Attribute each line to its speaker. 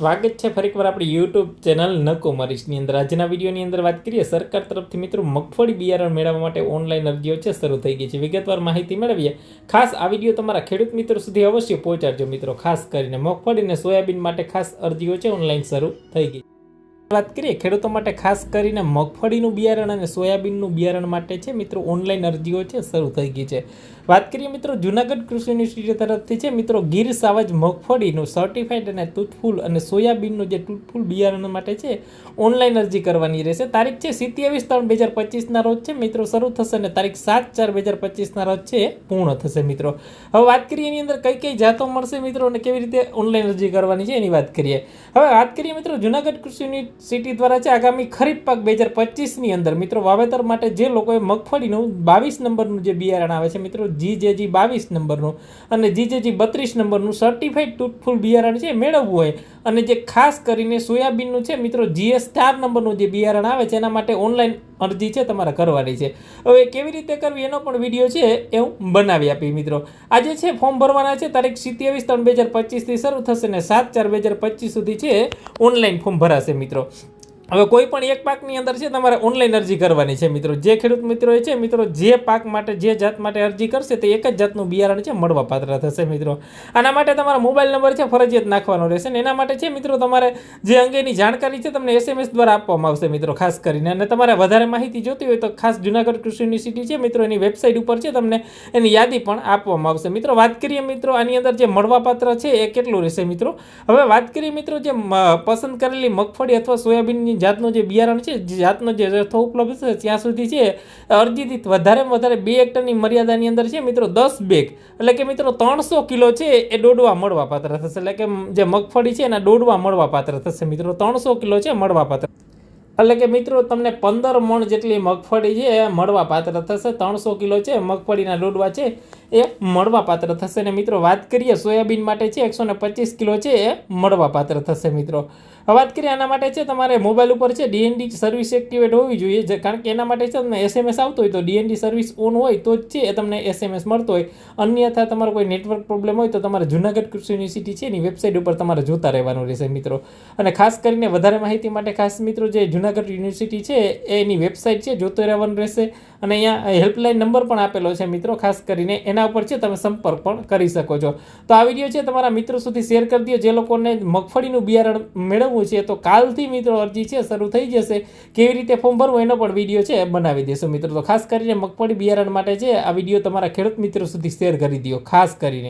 Speaker 1: સ્વાગત છે. ફરીકવાર આપણી યુટ્યુબ ચેનલ નકો મરીશની અંદર. આજના વિડીયોની અંદર વાત કરીએ સરકાર તરફથી મિત્રો મગફળી બિયારણ મેળવવા માટે ઓનલાઈન અરજીઓ છે, શરૂ થઈ ગઈ છે. વિગતવાર માહિતી મેળવીએ. ખાસ આ વીડિયો તમારા ખેડૂત મિત્રો સુધી અવશ્ય પહોંચાડજો મિત્રો. ખાસ કરીને મગફળી અને સોયાબીન માટે ખાસ અરજીઓ છે, ઓનલાઈન શરૂ થઈ ગઈ. વાત કરીએ, ખેડૂતો માટે ખાસ કરીને મગફળીનું બિયારણ અને સોયાબીનનું બિયારણ માટે છે, મિત્રો, ઓનલાઈન અરજીઓ છે, શરૂ થઈ ગઈ છે. વાત કરીએ, મિત્રો, જુનાગઢ કૃષિ યુનિવર્સિટી તરફથી છે, મિત્રો, ગીર સાવજ મગફળીનું સર્ટિફાઈડ અને તૂટફૂલ અને સોયાબીનનું જે તૂટફૂલ બિયારણ માટે છે, ઓનલાઈન અરજી કરવાની રહેશે. તારીખ છે, સિત્યાવીસ ત્રણ બે હજાર પચીસના રોજ છે, મિત્રો, શરૂ થશે અને તારીખ સાત ચાર બે હજાર પચીસના રોજ છે, પૂર્ણ થશે, મિત્રો. હવે વાત કરીએ, એની અંદર કઈ કઈ જાતો મળશે, મિત્રો, અને કેવી રીતે ઓનલાઈન અરજી કરવાની છે, એની વાત કરીએ. હવે વાત કરીએ, મિત્રો, જુનાગઢ કૃષિ યુનિવર્સિટી દ્વારા છે, આગામી ખરીફ પાક બે હજાર પચીસની અંદર. મિત્રો, વાવેતર માટે જે લોકોએ મગફળીનું બાવીસ નંબરનું જે બિયારણ આવે છે, મિત્રો જી જે જી બાવીસ નંબરનું અને જી જે જી બત્રીસ નંબરનું સર્ટિફાઈડ ટૂટફૂલ બિયારણ છે મેળવવું હોય. અને જે ખાસ કરીને સોયાબીનનું છે, મિત્રો, જીએસ ચાર નંબરનું જે બિયારણ આવે છે, એના માટે ઓનલાઈન અરજી છે તમારે કરવાની છે. હવે કેવી રીતે કરવી એનો પણ વીડિયો છે એ હું બનાવી આપી, મિત્રો. આજે છે, ફોર્મ ભરવાના છે, તારીખ સિત્યાવીસ ત્રણ બે હજાર પચીસથી શરૂ થશે ને સાત ચાર બે હજાર પચીસ સુધી છે, ઓનલાઈન ફોર્મ ભરાશે, મિત્રો. હવે કોઈ પણ એક પાકની અંદર છે, તમારે ઓનલાઈન અરજી કરવાની છે મિત્રો. જે ખેડૂત મિત્રો છે, મિત્રો, જે પાક માટે, જે જાત માટે અરજી કરશે, તે એક જ જાતનું બિયારણ છે મળવાપાત્ર થશે મિત્રો. આના માટે તમારો મોબાઈલ નંબર છે, ફરજિયાત નાખવાનો રહેશે ને એના માટે છે, મિત્રો, તમારે જે અંગેની જાણકારી છે, તમને એસએમએસ દ્વારા આપવામાં આવશે મિત્રો, ખાસ કરીને. અને તમારે વધારે માહિતી જોતી હોય તો ખાસ જુનાગઢ કૃષિ યુનિવર્સિટી છે, મિત્રો, એની વેબસાઇટ ઉપર છે, તમને એની યાદી પણ આપવામાં આવશે. મિત્રો, વાત કરીએ મિત્રો, આની અંદર જે મળવાપાત્ર છે, એ કેટલું રહેશે મિત્રો? હવે વાત કરીએ મિત્રો, જે પસંદ કરેલી મગફળી અથવા સોયાબીનની જાતનું જે બિયારણ છે, જે જાતનો જે જથ્થો ઉપલબ્ધ છે, ત્યાં સુધી છે, અરજીથી વધારેમાં વધારે બે હેક્ટરની મર્યાદાની અંદર છે મિત્રો દસ બેગ. એટલે કે મિત્રો ત્રણસો કિલો છે એ દોડવા મળવા પાત્ર થશે. એટલે કે જે મગફળી છે એના દોડવા મળવા પાત્ર થશે મિત્રો. ત્રણસો કિલો છે મળવા પાત્ર. એટલે કે મિત્રો તમને પંદર મણ જેટલી મગફળી છે મળવા પાત્ર થશે. ત્રણસો કિલો છે મગફળીના ડોડવા છે. એ મળવા પાત્ર થશે. ને મિત્રો, વાત કરીએ સોયાબીન માટે છે, એકસો કિલો છે, એ મળવા પાત્ર થશે મિત્રો. વાત કરીએ આના માટે છે, તમારે મોબાઈલ ઉપર છે ડીએનડી સર્વિસ એક્ટિવેટ હોવી જોઈએ. કારણ કે એના માટે છે, તમને એસએમએસ આવતો હોય તો ડીએનડી સર્વિસ ઓન હોય તો જ છે, એ તમને એસએમએસ મળતો હોય. અન્યથા તમારો કોઈ નેટવર્ક પ્રોબ્લેમ હોય તો તમારે જુનાગઢ કૃષિ યુનિવર્સિટી છે, એની વેબસાઇટ ઉપર તમારે જોતા રહેવાનું રહેશે મિત્રો. અને ખાસ કરીને વધારે માહિતી માટે ખાસ મિત્રો, જે જુનાગઢ યુનિવર્સિટી છે, એની વેબસાઇટ છે, જોતો રહેવાનું રહેશે. અને અહીંયા હેલ્પલાઇન નંબર પણ આપેલો છે મિત્રો, ખાસ કરીને એના ઉપર છે, તમે સંપર્ક પણ કરી શકો છો. તો આ વીડિયો છે, તમારા મિત્રો સુધી શેર કરી દો જે લોકોને મગફળીનું બિયારણ મેળવવું છે, તો કાલથી મિત્રો અરજી છે, શરૂ થઈ જશે. કેવી રીતે ફોર્મ ભરવું એનો પણ વીડિયો છે, બનાવી દેશો મિત્રો. તો ખાસ કરીને મગફળી બિયારણ માટે છે, આ વીડિયો તમારા ખેડૂત મિત્રો સુધી શેર કરી દો ખાસ કરીને.